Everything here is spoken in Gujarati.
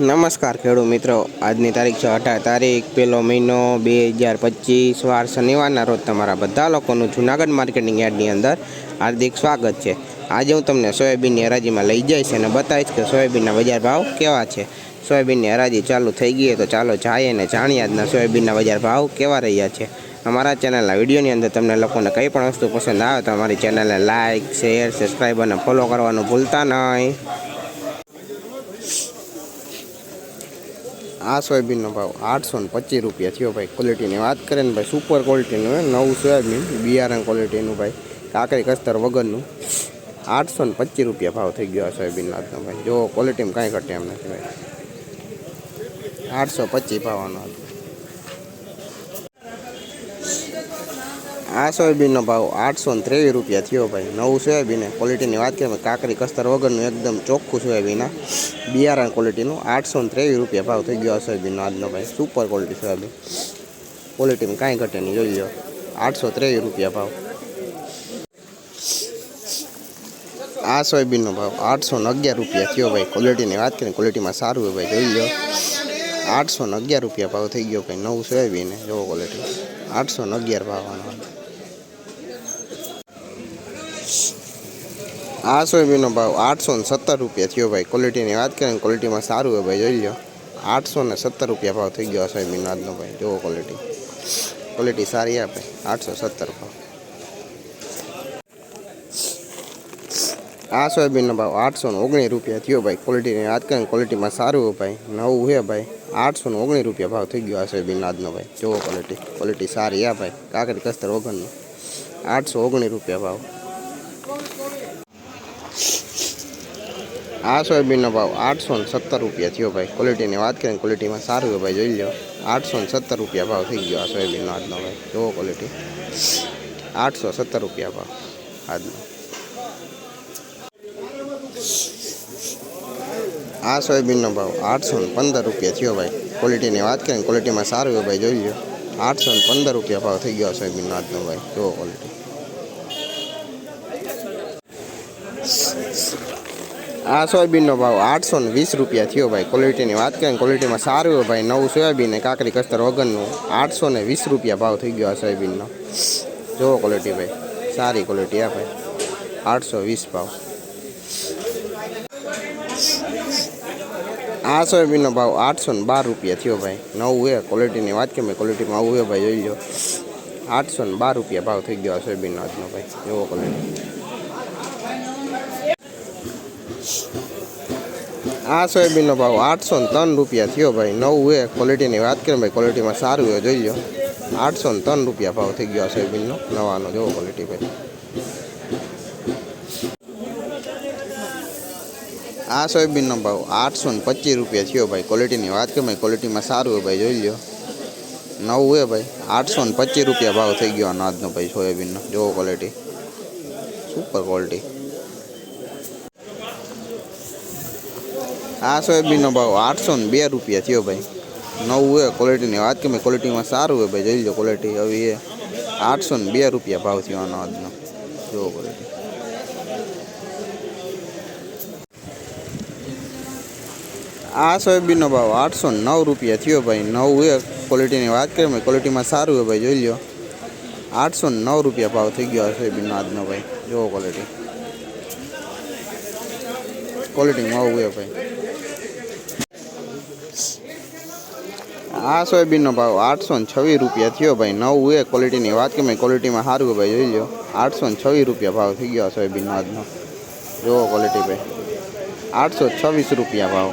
નમસ્કાર ખેડૂત મિત્રો. આજની તારીખ છે અઢાર તારીખ. પહેલો મહિનો બે હજાર પચીસ. વાર શનિવારના રોજ તમારા બધા લોકોનું જૂનાગઢ માર્કેટિંગ યાર્ડની અંદર હાર્દિક સ્વાગત છે. આજે હું તમને સોયાબીનની હરાજીમાં લઈ જઈશ અને બતાવીશ કે સોયાબીનના બજાર ભાવ કેવા છે. સોયાબીનની હરાજી ચાલુ થઈ ગઈ તો ચાલો જાય અને જાણીએ આજના સોયાબીનના બજાર ભાવ કેવા રહ્યા છે. અમારા ચેનલના વિડીયોની અંદર તમને લોકોને કંઈ પણ વસ્તુ પસંદ આવે તો અમારી ચેનલને લાઇક શેર, સબસ્ક્રાઈબ અને ફોલો કરવાનું ભૂલતા નહીં. આ સોયાબીનનો ભાવ આઠસો ને પચીસ રૂપિયા થયો ભાઈ. ક્વોલિટીની વાત કરીએ ને ભાઈ સુપર ક્વોલિટીનું નવું સોયાબીન, બિયારણ ક્વોલિટીનું ભાઈ. કાકરી કસ્તર વગરનું. આઠસો ને પચીસ રૂપિયા ભાવ થઈ ગયો આ સોયાબીનનો આજનો ભાઈ. જો ક્વોલિટીમાં કાંઈ ઘટે એમ નથી ભાઈ. આઠસો પચીસ ભાવનો હતો. આ સોયાબીનનો ભાવ આઠસો ને ત્રેવીસ રૂપિયા થયો ભાઈ. નવું સોયાબીન. ક્વોલિટીની વાત કરીએ કાકરી કસ્તર વગરનું એકદમ ચોખ્ખું સોયાબીન બિયારણ ક્વોલિટીનું આઠસો ને ત્રેવીસ રૂપિયા ભાવ થઈ ગયો આ સોયાબીનનો આજનો ભાઈ. Super quality soybean. ક્વોલિટીમાં કાંઈ ઘટે નહીં, જોઈ લો આઠસો ત્રેવીસ રૂપિયા ભાવ. આ સોયાબીનનો ભાવ આઠસો ને અગિયાર રૂપિયા થયો ભાઈ. ક્વોલિટીની વાત કરીએ ક્વોલિટીમાં સારું ભાઈ, જોઈ લો આઠસો ને અગિયાર રૂપિયા ભાવ થઈ ગયો ભાઈ, નવું સોયાબીન. જોવો ક્વોલિટી આઠસો ને અગિયાર ભાવ આ સોયાબીનનો ભાવ આઠસો ને સત્તર રૂપિયા થયો ભાઈ. ક્વોલિટીની વાત કરીએ ક્વોલિટીમાં સારું હોય ભાઈ, જોઈ લો આઠસો ને સત્તર રૂપિયા ભાવ થઈ ગયો આ સોયાબીનનો આજનો ભાઈ. જોવો ક્વોલિટી ક્વોલિટી સારી આપે. આઠસો સત્તર ભાવ. આ સોયાબીનનો ભાવ આઠસો ને ઓગણીસ રૂપિયા થયો ભાઈ. ક્વોલિટીની વાત કરીને ક્વોલિટીમાં સારું ભાઈ. નવું છે ભાઈ. આઠસો ને ઓગણીસ રૂપિયા ભાવ થઈ ગયો આ સોયાબીનનો આજનો ભાઈ. જોવો ક્વોલિટી ક્વોલિટી સારી આ ભાઈ. કાકડી કસ્તર વગરનો. આઠસો ઓગણીસ રૂપિયા ભાવ. આ સોયાબીનનો ભાવ આઠસો ને સત્તર રૂપિયા થયો ભાઈ. ક્વોલિટીની વાત કરીએ ક્વોલિટીમાં સારું હોય ભાઈ, જોઈ લો આઠસો ને સત્તર રૂપિયા ભાવ થઈ ગયો આ સોયાબીનનો આજનો ભાઈ. જોવો ક્વોલિટી આઠસો સત્તર રૂપિયા ભાવ આજનો. આ સોયાબીનનો ભાવ આઠસો ને પંદર રૂપિયા થયો ભાઈ. ક્વોલિટીની વાત કરીએ ને ક્વોલિટીમાં સારું હોય ભાઈ, જોઈ લો આઠસો ને પંદર રૂપિયા ભાવ થઈ ગયો સોયાબીનનો આજનો ભાઈ. જોવો ક્વોલિટી આ સોયાબીનનો ભાવ આઠસો ને વીસ રૂપિયા થયો ભાઈ. ક્વોલિટીની વાત કરીએ ક્વોલિટીમાં સારું હોય ભાઈ. નવું સોયાબીન ને કાકરી, કસ્તર વગરનું આઠસો ને વીસ રૂપિયા ભાવ થઈ ગયો આ સોયાબીનનો. જુઓ ક્વોલિટી ભાઈ. સારી ક્વોલિટી આ ભાઈ. આઠસો વીસ ભાવ. આ સોયાબીનનો ભાવ આઠસો ને બાર રૂપિયા થયો ભાઈ. નવું એ ક્વોલિટીની વાત કરીએ ક્વોલિટીમાં આવું એ ભાઈ, જોઈ લો આઠસો ને બાર રૂપિયા ભાવ થઈ ગયો આ સોયાબીનનો આજનો ભાઈ. જોવો ક્વોલિટી આ સોયાબીનનો ભાવ આઠસો ને ત્રણ રૂપિયા થયો ભાઈ. નવું એ ક્વોલિટીની વાત કરીએ ભાઈ ક્વોલિટીમાં સારું એ જોઈ લો આઠસો ને ત્રણ રૂપિયા ભાવ થઈ ગયો આ સોયાબીનનો. નવાનો જોવો ક્વોલિટી ભાઈ. આ સોયાબીનનો ભાવ આઠસો ને પચીસ રૂપિયા થયો ભાઈ. ક્વોલિટીની વાત કરીએ ભાઈ ક્વોલિટીમાં સારું હોય ભાઈ, જોઈ લો નવું એ ભાઈ, આઠસો ને પચીસ રૂપિયા ભાવ થઈ ગયો આનો આજનો ભાઈ, સોયાબીનનો. જોવો ક્વોલિટી સુપર ક્વોલિટી આ સોયાબીનનો ભાવ આઠસો ને બે રૂપિયા થયો ભાઈ. નવું એ ક્વોલિટીની વાત કરીએ ક્વોલિટીમાં સારું હોય ભાઈ, જોઈ લો ક્વોલિટી હવે એ આઠસો ને બે રૂપિયા ભાવ થયો આનો આજનો. જોવો ક્વોલિટી આ સોયાબીનનો ભાવ આઠસો નવ રૂપિયા થયો ભાઈ. નવું એ ક્વોલિટીની વાત કરીએ મેં ક્વોલિટીમાં સારું હોય ભાઈ, જોઈ લો. આઠસો ને નવ રૂપિયા ભાવ થઈ ગયો આ સોયાબીનનો આજનો ભાઈ. જોવો ક્વોલિટી ક્વોલિટીમાં આવું એ ભાઈ. આ સોયાબીનનો ભાવ આઠસો ને છવ્વીસ રૂપિયા થયો ભાઈ. નવું એ ક્વોલિટીની વાત કે મેં ક્વોલિટીમાં સારું ભાઈ, જોઈ લો આઠસો ને છવ્વીસ રૂપિયા ભાવ થઈ ગયો સોયાબીનનો આજનો. જોવો ક્વોલિટી ભાઈ. આઠસો છવ્વીસ રૂપિયા ભાવ.